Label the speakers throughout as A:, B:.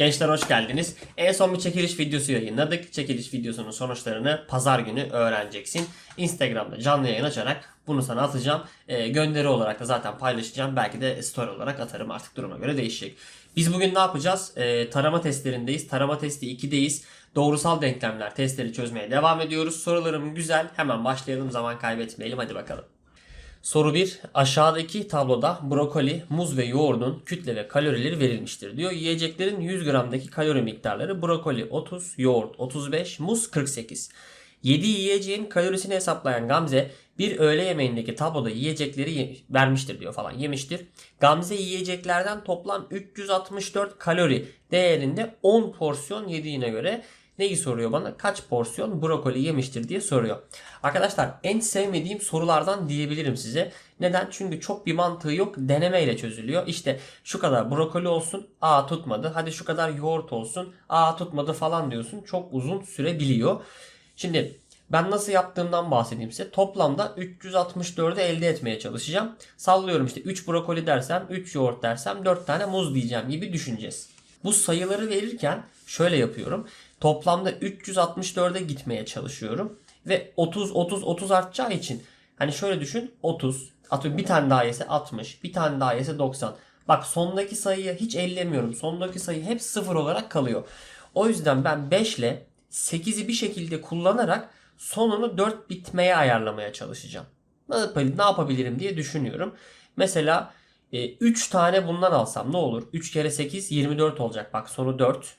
A: Gençler hoş geldiniz. En son bir çekiliş videosu yayınladık. Çekiliş videosunun sonuçlarını pazar günü öğreneceksin. Instagram'da canlı yayın açarak bunu sana atacağım. Ee, gönderi olarak da zaten paylaşacağım. Belki de story olarak atarım artık duruma göre değişecek. Biz bugün ne yapacağız? Ee, tarama testlerindeyiz. Tarama testi 2'deyiz. Doğrusal denklemler testleri çözmeye devam ediyoruz. Sorularım güzel. Hemen başlayalım zaman kaybetmeyelim. Hadi bakalım. Soru 1. Aşağıdaki tabloda brokoli, muz ve yoğurdun kütle ve kalorileri verilmiştir diyor. Yiyeceklerin 100 gramdaki kalori miktarları brokoli 30, yoğurt 35, muz 48. Yediği yiyeceğin kalorisini hesaplayan Gamze bir öğle yemeğindeki tabloda yiyecekleri ye- vermiştir diyor falan yemiştir. Gamze yiyeceklerden toplam 364 kalori değerinde 10 porsiyon yediğine göre neyi soruyor bana? Kaç porsiyon brokoli yemiştir diye soruyor. Arkadaşlar en sevmediğim sorulardan diyebilirim size. Neden? Çünkü çok bir mantığı yok. Denemeyle çözülüyor. İşte şu kadar brokoli olsun. Aa tutmadı. Hadi şu kadar yoğurt olsun. Aa tutmadı falan diyorsun. Çok uzun sürebiliyor. Şimdi ben nasıl yaptığımdan bahsedeyim size. Toplamda 364'ü elde etmeye çalışacağım. Sallıyorum işte 3 brokoli dersem, 3 yoğurt dersem 4 tane muz diyeceğim gibi düşüneceğiz. Bu sayıları verirken şöyle yapıyorum. Toplamda 364'e gitmeye çalışıyorum. Ve 30 30 30 artacağı için hani şöyle düşün 30 atıyorum bir tane daha yese 60 bir tane daha yese 90. Bak sondaki sayıyı hiç ellemiyorum. Sondaki sayı hep sıfır olarak kalıyor. O yüzden ben 5 ile 8'i bir şekilde kullanarak sonunu 4 bitmeye ayarlamaya çalışacağım. Ne yapabilirim, diye düşünüyorum. Mesela 3 tane bundan alsam ne olur? 3 kere 8 24 olacak. Bak sonu 4.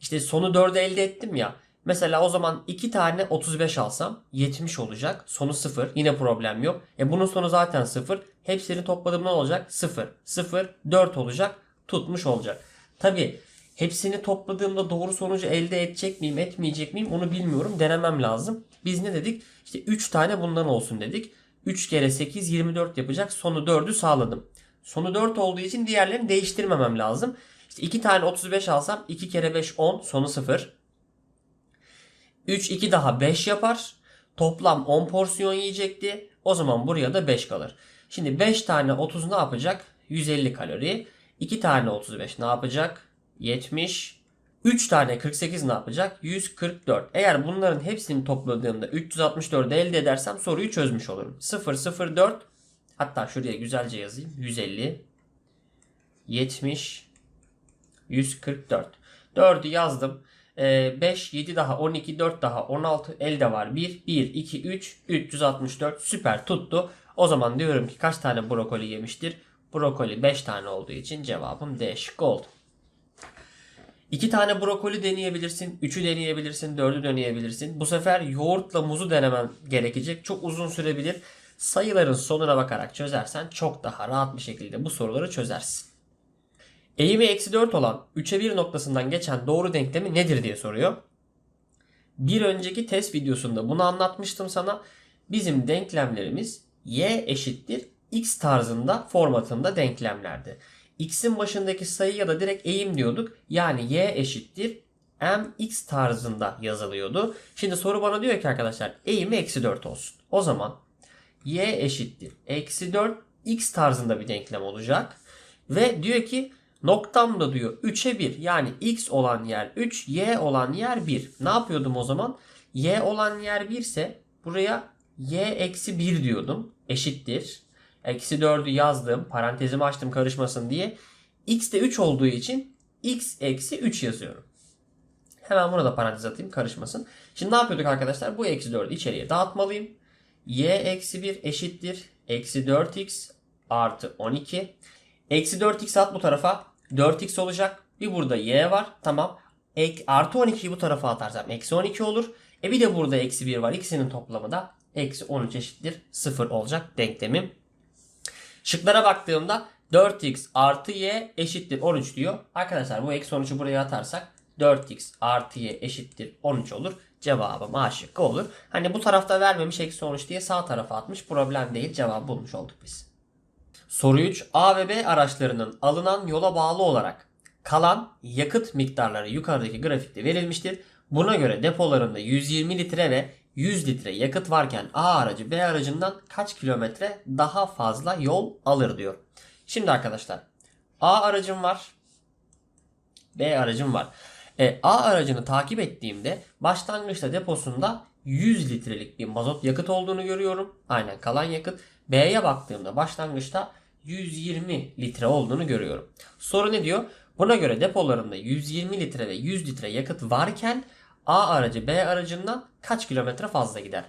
A: İşte sonu 4'ü elde ettim ya. Mesela o zaman 2 tane 35 alsam 70 olacak. Sonu 0. Yine problem yok. E bunun sonu zaten 0. Hepsini topladığım ne olacak? 0. 0. 4 olacak. Tutmuş olacak. Tabi hepsini topladığımda doğru sonucu elde edecek miyim etmeyecek miyim onu bilmiyorum. Denemem lazım. Biz ne dedik? İşte 3 tane bundan olsun dedik. 3 kere 8 24 yapacak. Sonu 4'ü sağladım. Sonu 4 olduğu için diğerlerini değiştirmemem lazım. İşte 2 tane 35 alsam 2 kere 5 10 sonu 0. 3 2 daha 5 yapar. Toplam 10 porsiyon yiyecekti. O zaman buraya da 5 kalır. Şimdi 5 tane 30 ne yapacak? 150 kalori. 2 tane 35 ne yapacak? 70. 3 tane 48 ne yapacak? 144. Eğer bunların hepsini topladığımda 364'ü elde edersem soruyu çözmüş olurum. 004 hatta şuraya güzelce yazayım. 150 70 144. 4'ü yazdım. Ee, 5, 7 daha 12, 4 daha 16 elde var. 1, 1, 2, 3, 364 süper tuttu. O zaman diyorum ki kaç tane brokoli yemiştir? Brokoli 5 tane olduğu için cevabım D şıkkı oldu. 2 tane brokoli deneyebilirsin, 3'ü deneyebilirsin, 4'ü deneyebilirsin. Bu sefer yoğurtla muzu denemen gerekecek. Çok uzun sürebilir. Sayıların sonuna bakarak çözersen çok daha rahat bir şekilde bu soruları çözersin. Eğimi eksi 4 olan 3'e 1 noktasından geçen doğru denklemi nedir diye soruyor. Bir önceki test videosunda bunu anlatmıştım sana. Bizim denklemlerimiz y eşittir x tarzında formatında denklemlerdi. x'in başındaki sayı ya da direkt eğim diyorduk. Yani y eşittir mx tarzında yazılıyordu. Şimdi soru bana diyor ki arkadaşlar eğimi eksi 4 olsun. O zaman y eşittir eksi 4 x tarzında bir denklem olacak. Ve diyor ki noktam da diyor 3'e 1 yani x olan yer 3 y olan yer 1. Ne yapıyordum o zaman? y olan yer 1 ise buraya y eksi 1 diyordum. Eşittir. Eksi 4'ü yazdım. Parantezimi açtım karışmasın diye. x de 3 olduğu için x eksi 3 yazıyorum. Hemen buna da parantez atayım karışmasın. Şimdi ne yapıyorduk arkadaşlar? Bu eksi 4'ü içeriye dağıtmalıyım. y eksi 1 eşittir. Eksi 4x artı 12. Eksi 4x at bu tarafa. 4x olacak. Bir burada y var. Tamam. Ek, artı 12'yi bu tarafa atarsam eksi 12 olur. E bir de burada eksi 1 var. İkisinin toplamı da eksi 13 eşittir 0 olacak denklemim. Şıklara baktığımda 4x artı y eşittir 13 diyor. Arkadaşlar bu eksi 13'ü buraya atarsak 4x artı y eşittir 13 olur. Cevabım A şıkkı olur. Hani bu tarafta vermemiş eksi 13 diye sağ tarafa atmış. Problem değil. Cevabı bulmuş olduk biz. Soru 3. A ve B araçlarının alınan yola bağlı olarak kalan yakıt miktarları yukarıdaki grafikte verilmiştir. Buna göre depolarında 120 litre ve 100 litre yakıt varken A aracı B aracından kaç kilometre daha fazla yol alır diyor. Şimdi arkadaşlar A aracım var. B aracım var. E, A aracını takip ettiğimde başlangıçta deposunda 100 litrelik bir mazot yakıt olduğunu görüyorum. Aynen kalan yakıt. B'ye baktığımda başlangıçta 120 litre olduğunu görüyorum. Soru ne diyor? Buna göre depolarında 120 litre ve 100 litre yakıt varken A aracı B aracından kaç kilometre fazla gider?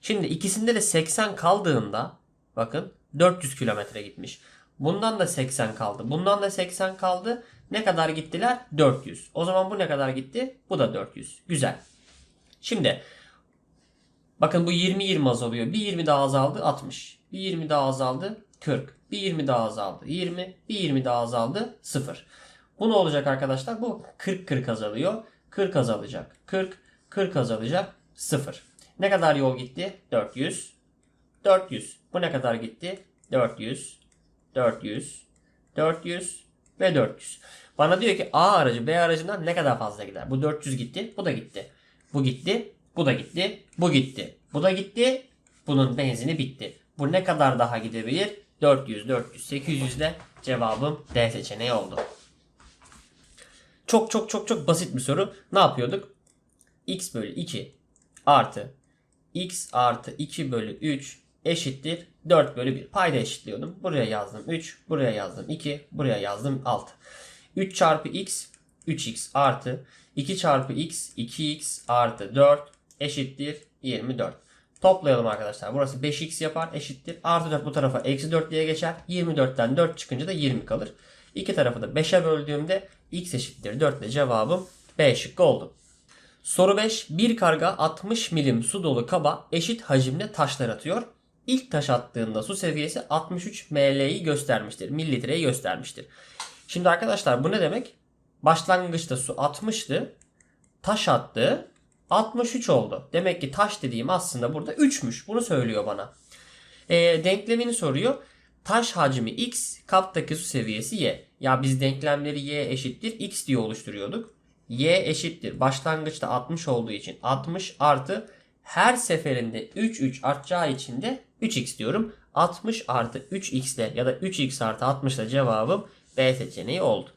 A: Şimdi ikisinde de 80 kaldığında bakın 400 kilometre gitmiş. Bundan da 80 kaldı. Bundan da 80 kaldı. Ne kadar gittiler? 400. O zaman bu ne kadar gitti? Bu da 400. Güzel. Şimdi bakın bu 20-20 azalıyor. Bir 20 daha azaldı 60. Bir 20 daha azaldı 40. Bir 20 daha azaldı 20. Bir 20 daha azaldı 0. Bu ne olacak arkadaşlar? Bu 40-40 azalıyor. 40 azalacak. 40, 40 azalacak. 0. Ne kadar yol gitti? 400. 400. Bu ne kadar gitti? 400. 400. 400 ve 400. Bana diyor ki A aracı B aracından ne kadar fazla gider? Bu 400 gitti. Bu da gitti. Bu gitti. Bu da gitti. Bu gitti. Bu da gitti. Bunun benzini bitti. Bu ne kadar daha gidebilir? 400, 400, 800 de cevabım D seçeneği oldu. Çok çok çok çok basit bir soru. Ne yapıyorduk? x bölü 2 artı x artı 2 bölü 3 eşittir 4 bölü 1. Payda eşitliyordum. Buraya yazdım 3, buraya yazdım 2, buraya yazdım 6. 3 çarpı x 3x artı 2 çarpı x 2x artı 4 eşittir 24. Toplayalım arkadaşlar. Burası 5x yapar eşittir. Artı 4 bu tarafa eksi 4 diye geçer. 24'ten 4 çıkınca da 20 kalır. İki tarafı da 5'e böldüğümde x eşittir 4 ile cevabım B şıkkı oldu. Soru 5. Bir karga 60 milim su dolu kaba eşit hacimde taşlar atıyor. İlk taş attığında su seviyesi 63 ml'yi göstermiştir. Mililitreyi göstermiştir. Şimdi arkadaşlar bu ne demek? Başlangıçta su 60'tı. Taş attı. 63 oldu. Demek ki taş dediğim aslında burada 3'müş. Bunu söylüyor bana. E, denklemini soruyor. Taş hacmi x, kaptaki su seviyesi y. Ya biz denklemleri y eşittir x diye oluşturuyorduk. y eşittir. Başlangıçta 60 olduğu için 60 artı her seferinde 3 3 artacağı için de 3x diyorum. 60 artı 3x ile ya da 3x artı 60 ile cevabım B seçeneği oldu.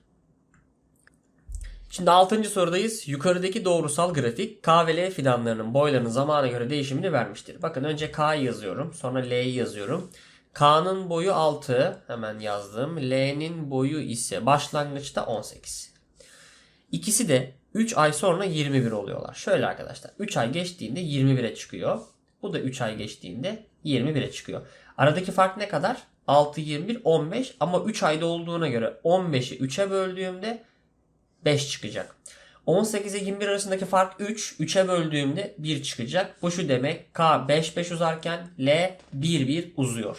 A: Şimdi 6. sorudayız. Yukarıdaki doğrusal grafik K ve L fidanlarının boylarının zamana göre değişimini vermiştir. Bakın önce K'yı yazıyorum. Sonra L'yi yazıyorum. K'nın boyu 6. Hemen yazdım. L'nin boyu ise başlangıçta 18. İkisi de 3 ay sonra 21 oluyorlar. Şöyle arkadaşlar. 3 ay geçtiğinde 21'e çıkıyor. Bu da 3 ay geçtiğinde 21'e çıkıyor. Aradaki fark ne kadar? 6, 21, 15 ama 3 ayda olduğuna göre 15'i 3'e böldüğümde 5 çıkacak. 18 ile 21 arasındaki fark 3. 3'e böldüğümde 1 çıkacak. Bu şu demek. K 5 5 uzarken L 1 1 uzuyor.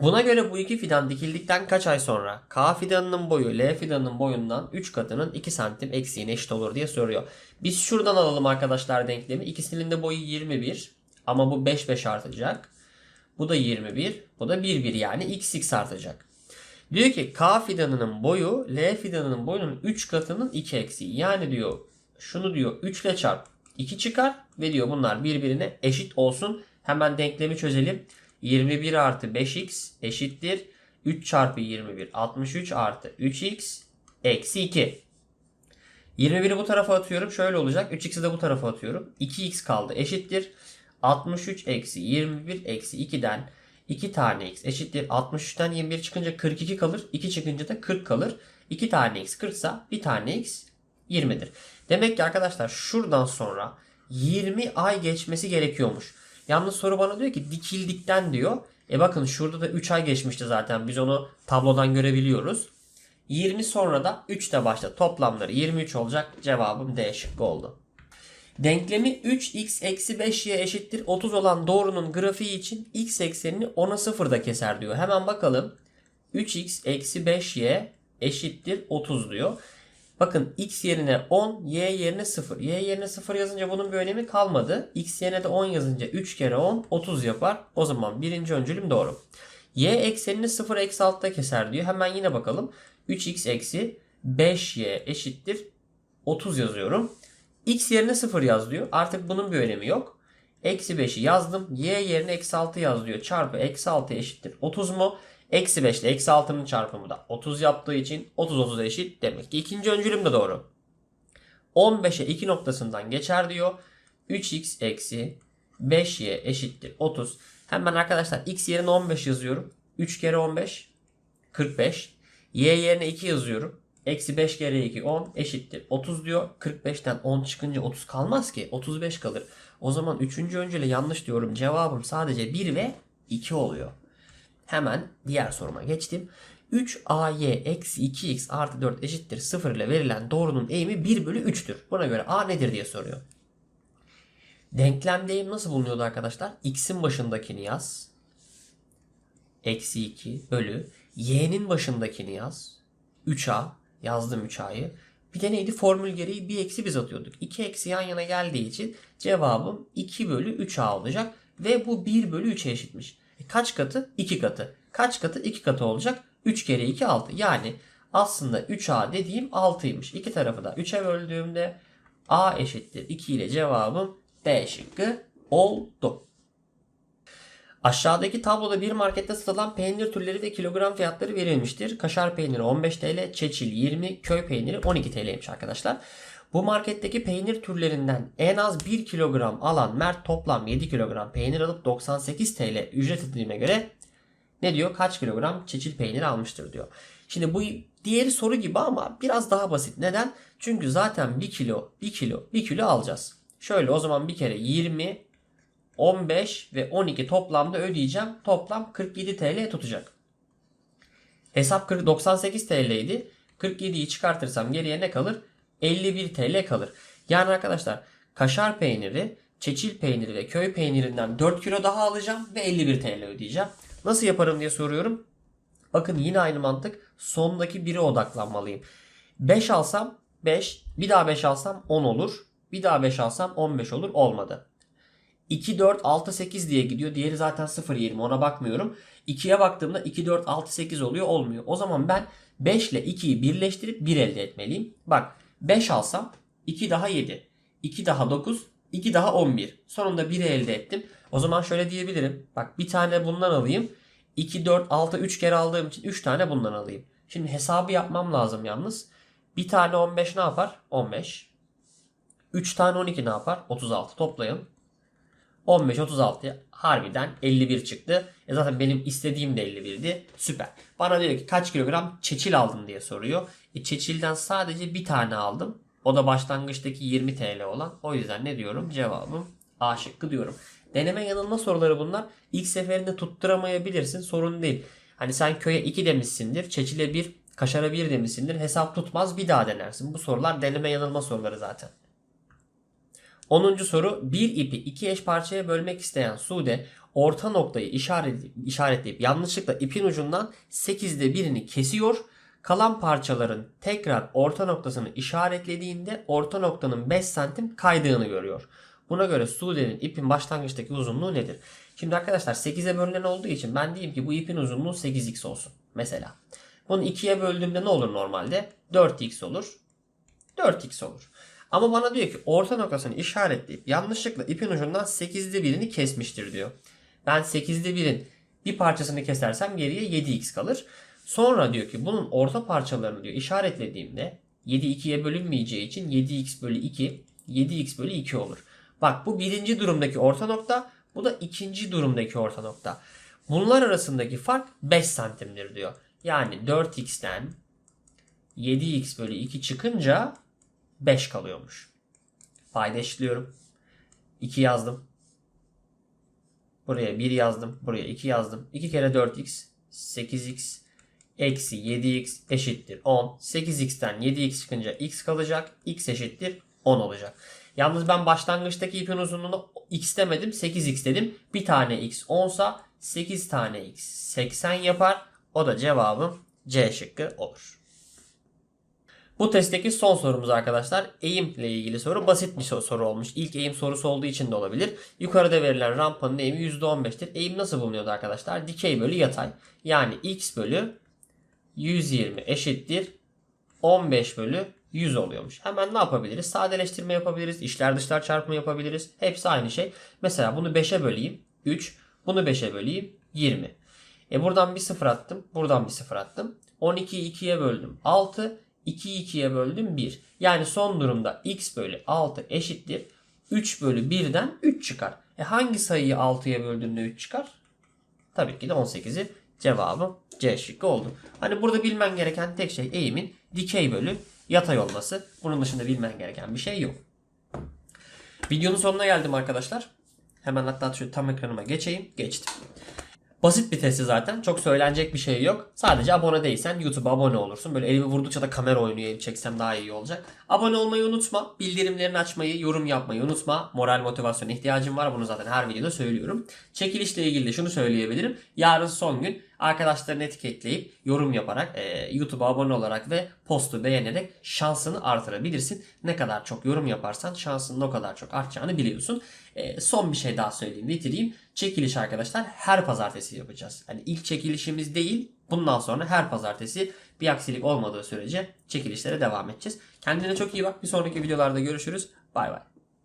A: Buna göre bu iki fidan dikildikten kaç ay sonra K fidanının boyu L fidanının boyundan 3 katının 2 santim eksiğine eşit olur diye soruyor. Biz şuradan alalım arkadaşlar denklemi. İkisinin de boyu 21 ama bu 5 5 artacak. Bu da 21. Bu da 1 1 yani x x artacak. Diyor ki K fidanının boyu L fidanının boyunun 3 katının 2 eksiği. Yani diyor şunu diyor 3 ile çarp 2 çıkar ve diyor bunlar birbirine eşit olsun. Hemen denklemi çözelim. 21 artı 5x eşittir. 3 çarpı 21 63 artı 3x eksi 2. 21'i bu tarafa atıyorum. Şöyle olacak. 3x'i de bu tarafa atıyorum. 2x kaldı eşittir. 63 eksi 21 eksi 2'den 2 tane x eşittir. 63'ten 21 çıkınca 42 kalır. 2 çıkınca da 40 kalır. 2 tane x 40 ise 1 tane x 20'dir. Demek ki arkadaşlar şuradan sonra 20 ay geçmesi gerekiyormuş. Yalnız soru bana diyor ki dikildikten diyor. E bakın şurada da 3 ay geçmişti zaten. Biz onu tablodan görebiliyoruz. 20 sonra da 3 de başta. Toplamları 23 olacak. Cevabım D şıkkı oldu. Denklemi 3x eksi 5y eşittir 30 olan doğrunun grafiği için x eksenini 10'a 0'da keser diyor. Hemen bakalım. 3x eksi 5y eşittir 30 diyor. Bakın x yerine 10, y yerine 0. Y yerine 0 yazınca bunun bir önemi kalmadı. x yerine de 10 yazınca 3 kere 10 30 yapar. O zaman birinci öncülüm doğru. y eksenini 0 eksi 6'da keser diyor. Hemen yine bakalım. 3x eksi 5y eşittir 30 yazıyorum. X yerine 0 yaz diyor. Artık bunun bir önemi yok. Eksi 5'i yazdım. Y yerine eksi 6 yaz diyor. Çarpı eksi 6 eşittir 30 mu? Eksi 5 ile eksi 6'nın çarpımı da 30 yaptığı için 30 30 eşit. Demek ki ikinci öncülüm de doğru. 15'e 2 noktasından geçer diyor. 3x eksi 5y eşittir 30. Hemen arkadaşlar x yerine 15 yazıyorum. 3 kere 15 45. Y yerine 2 yazıyorum. Eksi 5 kere 2 10 eşittir 30 diyor. 45'ten 10 çıkınca 30 kalmaz ki. 35 kalır. O zaman 3. öncüyle yanlış diyorum. Cevabım sadece 1 ve 2 oluyor. Hemen diğer soruma geçtim. 3ay eksi 2x artı 4 eşittir 0 ile verilen doğrunun eğimi 1 bölü 3'tür. Buna göre a nedir diye soruyor. Denklemde eğim nasıl bulunuyordu arkadaşlar? x'in başındakini yaz. Eksi 2 bölü y'nin başındakini yaz. 3a yazdım 3a'yı. Bir de neydi? Formül gereği bir eksi biz atıyorduk. 2 eksi yan yana geldiği için cevabım 2 bölü 3a olacak. Ve bu 1 bölü 3'e eşitmiş. E kaç katı? 2 katı. Kaç katı? 2 katı olacak. 3 kere 2 6. Yani aslında 3a dediğim 6'ymış. İki tarafı da 3'e böldüğümde a eşittir 2 ile cevabım B şıkkı oldu. Aşağıdaki tabloda bir markette satılan peynir türleri ve kilogram fiyatları verilmiştir. Kaşar peyniri 15 TL, çeçil 20, köy peyniri 12 TL'ymiş arkadaşlar. Bu marketteki peynir türlerinden en az 1 kilogram alan Mert toplam 7 kilogram peynir alıp 98 TL ücret ödediğine göre ne diyor? Kaç kilogram çeçil peynir almıştır diyor. Şimdi bu diğeri soru gibi ama biraz daha basit. Neden? Çünkü zaten 1 kilo, 1 kilo, 1 kilo alacağız. Şöyle o zaman bir kere 20, 15 ve 12 toplamda ödeyeceğim. Toplam 47 TL tutacak. Hesap 40, 98 TL idi. 47'yi çıkartırsam geriye ne kalır? 51 TL kalır. Yani arkadaşlar kaşar peyniri, çeçil peyniri ve köy peynirinden 4 kilo daha alacağım ve 51 TL ödeyeceğim. Nasıl yaparım diye soruyorum. Bakın yine aynı mantık. Sondaki 1'e odaklanmalıyım. 5 alsam 5, bir daha 5 alsam 10 olur. Bir daha 5 alsam 15 olur. Olmadı. 2, 4, 6, 8 diye gidiyor. Diğeri zaten 0, 20 ona bakmıyorum. 2'ye baktığımda 2, 4, 6, 8 oluyor. Olmuyor. O zaman ben 5 ile 2'yi birleştirip 1 elde etmeliyim. Bak 5 alsam 2 daha 7. 2 daha 9. 2 daha 11. Sonunda 1'i elde ettim. O zaman şöyle diyebilirim. Bak bir tane bundan alayım. 2, 4, 6, 3 kere aldığım için 3 tane bundan alayım. Şimdi hesabı yapmam lazım yalnız. Bir tane 15 ne yapar? 15. 3 tane 12 ne yapar? 36 toplayın. 15 36 harbiden 51 çıktı. E zaten benim istediğim de 51'di. Süper. Bana diyor ki kaç kilogram çeçil aldın diye soruyor. E çeçilden sadece bir tane aldım. O da başlangıçtaki 20 TL olan. O yüzden ne diyorum? Cevabım A şıkkı diyorum. Deneme yanılma soruları bunlar. İlk seferinde tutturamayabilirsin. Sorun değil. Hani sen köye 2 demişsindir. Çeçile 1, kaşara 1 demişsindir. Hesap tutmaz bir daha denersin. Bu sorular deneme yanılma soruları zaten. 10. soru bir ipi iki eş parçaya bölmek isteyen Sude orta noktayı işaretleyip, işaretleyip yanlışlıkla ipin ucundan 8'de birini kesiyor. Kalan parçaların tekrar orta noktasını işaretlediğinde orta noktanın 5 santim kaydığını görüyor. Buna göre Sude'nin ipin başlangıçtaki uzunluğu nedir? Şimdi arkadaşlar 8'e bölünen olduğu için ben diyeyim ki bu ipin uzunluğu 8x olsun. Mesela. Bunu 2'ye böldüğümde ne olur normalde? 4x olur. 4x olur. Ama bana diyor ki orta noktasını işaretleyip yanlışlıkla ipin ucundan 8'de birini kesmiştir diyor. Ben 8'de birin bir parçasını kesersem geriye 7x kalır. Sonra diyor ki bunun orta parçalarını diyor işaretlediğimde 7 2'ye bölünmeyeceği için 7x bölü 2 7x bölü 2 olur. Bak bu birinci durumdaki orta nokta bu da ikinci durumdaki orta nokta. Bunlar arasındaki fark 5 santimdir diyor. Yani 4x'ten 7x bölü 2 çıkınca 5 kalıyormuş. Payda eşitliyorum. 2 yazdım. Buraya 1 yazdım. Buraya 2 yazdım. 2 kere 4x 8x eksi 7x eşittir 10. 8x'ten 7x çıkınca x kalacak. x eşittir 10 olacak. Yalnız ben başlangıçtaki ipin uzunluğunu x demedim 8x dedim. Bir tane x 10 sa 8 tane x 80 yapar. O da cevabım C şıkkı olur. Bu testteki son sorumuz arkadaşlar. Eğim ile ilgili soru basit bir soru olmuş. İlk eğim sorusu olduğu için de olabilir. Yukarıda verilen rampanın eğimi %15'tir. Eğim nasıl bulunuyordu arkadaşlar? Dikey bölü yatay. Yani x bölü 120 eşittir 15 bölü 100 oluyormuş. Hemen ne yapabiliriz? Sadeleştirme yapabiliriz. İşler dışlar çarpımı yapabiliriz. Hepsi aynı şey. Mesela bunu 5'e böleyim. 3. Bunu 5'e böleyim. 20. E buradan bir sıfır attım. Buradan bir sıfır attım. 12'yi 2'ye böldüm. 6. 2'yi 2'ye böldüm 1. Yani son durumda x bölü 6 eşittir. 3 bölü 1'den 3 çıkar. E hangi sayıyı 6'ya böldüğünde 3 çıkar? Tabii ki de 18'i cevabım C şıkkı oldu. Hani burada bilmen gereken tek şey eğimin dikey bölü yatay olması. Bunun dışında bilmen gereken bir şey yok. Videonun sonuna geldim arkadaşlar. Hemen hatta şu tam ekranıma geçeyim. Geçtim. Basit bir testi zaten. Çok söylenecek bir şey yok. Sadece abone değilsen YouTube'a abone olursun. Böyle elimi vurdukça da kamera oynuyor. Çeksem daha iyi olacak. Abone olmayı unutma. Bildirimlerini açmayı, yorum yapmayı unutma. Moral motivasyona ihtiyacım var. Bunu zaten her videoda söylüyorum. Çekilişle ilgili de şunu söyleyebilirim. Yarın son gün arkadaşlarını etiketleyip yorum yaparak e, YouTube'a abone olarak ve postu beğenerek şansını artırabilirsin. Ne kadar çok yorum yaparsan şansının o kadar çok artacağını biliyorsun. E, son bir şey daha söyleyeyim bitireyim. Çekiliş arkadaşlar her pazartesi yapacağız. Yani ilk çekilişimiz değil bundan sonra her pazartesi bir aksilik olmadığı sürece çekilişlere devam edeceğiz. Kendine çok iyi bak. Bir sonraki videolarda görüşürüz. Bay bay.